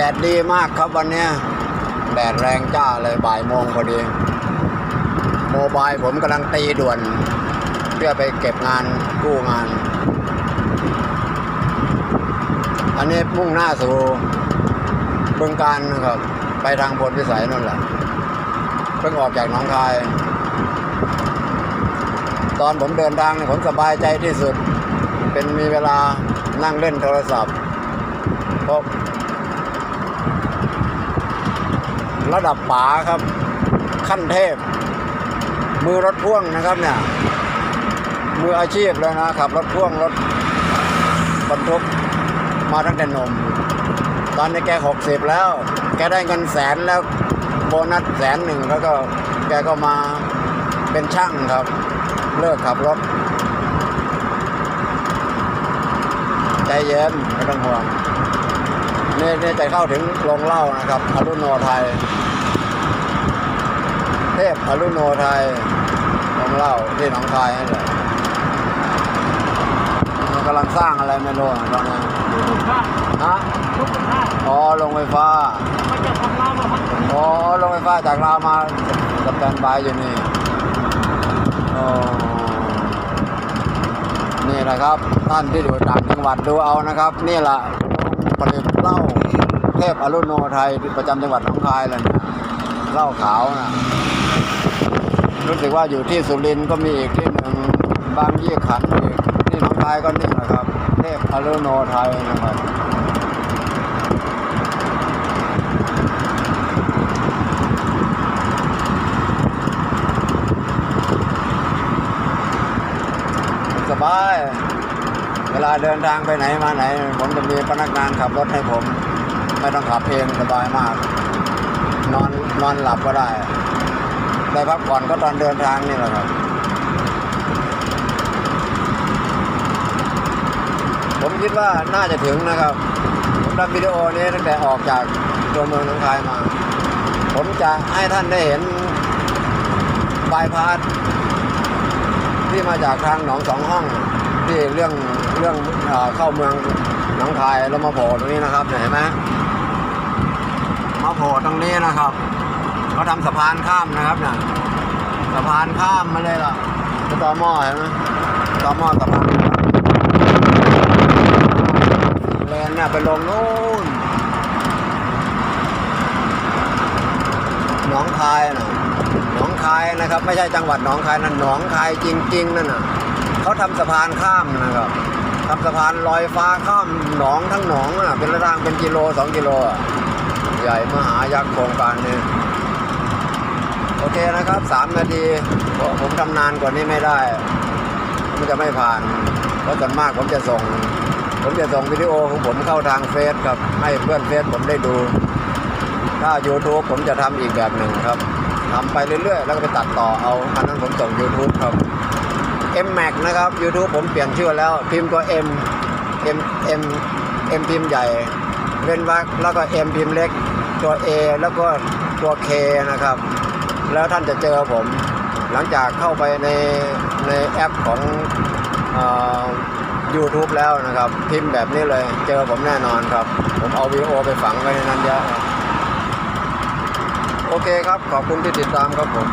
ดดดีมากครับวันนี้แดดแรงจ้าเลยบ่ายโมงพอดี โมบายผมกำลังตีด่วน เพื่อไปเก็บงานกู้งาน อันนี้มุ่งหน้าสู่บึงการนะครับ ไปทางพลพิสัยนั่นแหละเพิ่งออกจากหนองคาย ตอนผมเดินทางผมสบายใจที่สุด เป็นมีเวลานั่งเล่นโทรศัพท์เพราะ ระดับป๋าครับ ขั้นเทพ มือรถพ่วงนะครับเนี่ย มืออาชีพเลยนะขับรถพ่วงรถบรรทุกมาตั้งแต่นม ตอนนี้แกหกสิบแล้ว แกได้เงินแสนแล้วโบนัสแสนหนึ่งแล้วก็แกก็มาเป็นช่างครับ เลิกขับรถ ใจเย็นไม่ต้องห่วง นี่นี่จะเข้าถึงโรงเหล้านะครับอรุโนไทย เทพอรุโนไทยโรงเหล้าที่หนองคายนี่แหละมันกำลังสร้างอะไรไม่รู้อะตอนนี้ทุกท่าฮะอ๋อโรงไฟฟ้าจะทำลาวมาพักอ๋อโรงไฟฟ้าจากลาวมาสแตนบายอยู่นี่อ๋อนี่แหละครับท่านที่อยู่ต่างจังหวัดดูเอานะครับ นี่แหละ ผลิตเหล้าเทพอรุณโนไทยประจำจังหวัดหนองคายเลยเนี่ยเหล้าขาวนะรู้สึกว่าอยู่ที่สุรินทร์ก็มีอีกที่หนึ่งบางยี่ขันอีกที่หนองคายก็นี่แหละครับ เทพอรุณโนไทยนะครับสบาย เวลาเดินทางไปไหนมาไหน ผมจะมีพนักงานขับรถให้ผม ไม่ต้องขับเองสบายมาก นอนนอนหลับก็ได้ ได้พักผ่อนก็ตอนเดินทางนี่แหละครับ ผมคิดว่าน่าจะถึงนะครับ ผมทำวิดีโอนี้ตั้งแต่ออกจากตัวเมืองหนองคายมา ผมจะให้ท่านได้เห็นบายพาสที่มาจากทางหนองสองห้อง ที่เรื่องเรื่องเอเข้าเมืองหนองคายแล้วมาโผล่ตรงนี้นะครับเห็นไหมมาโผล่ตรงนี้นะครับเขาทำสะพานข้ามนะครับเนี่ยสะพานข้ามมาเลยล่ะเป็นต่อหม้อเห็นไหมต่อหม้อสะพานเลนเนี่ยไปลงนู่นหนองคายนะหนองคายนะครับ ไม่ใช่จังหวัดหนองคายนั่นหนองคายจริง ๆ นั่นน่ะ เขาทำสะพานข้ามนะครับทำสะพานลอยฟ้าข้ามหนองทั้งหนองอะเป็นระดังเป็นกิโลสองกิโลอะใหญ่มหายักษ์โครงการนี้โอเคนะครับสามนาทีผมทำนานกว่านี้ไม่ได้ มันจะไม่ผ่าน เพราะส่วนมากผมจะส่ง ผมจะส่งวิดีโอของผมเข้าทางเฟซครับ ให้เพื่อนเฟซผมได้ดู ถ้า YouTube ผมจะทำอีกแบบหนึ่งครับทำไปเรื่อยๆ แล้วก็ไปตัดต่อเอาอันนั้นผมส่ง YouTube ครับ M Max นะครับ YouTube ผมเปลี่ยนชื่อแล้ว พิมพ์ตัว M M M M พิมพ์ใหญ่เว้นวรรคแล้วก็ M พิมพ์เล็กตัว A แล้วก็ตัว K นะครับ แล้วท่านจะเจอผม หลังจากเข้าไปในในแอปของเอ่อ YouTube แล้วนะครับ พิมพ์แบบนี้เลยเจอผมแน่นอนครับ ผมเอาวีโอไปฝังไว้ในนั้นเยอะโอเคครับ ขอบคุณที่ติดตามครับผม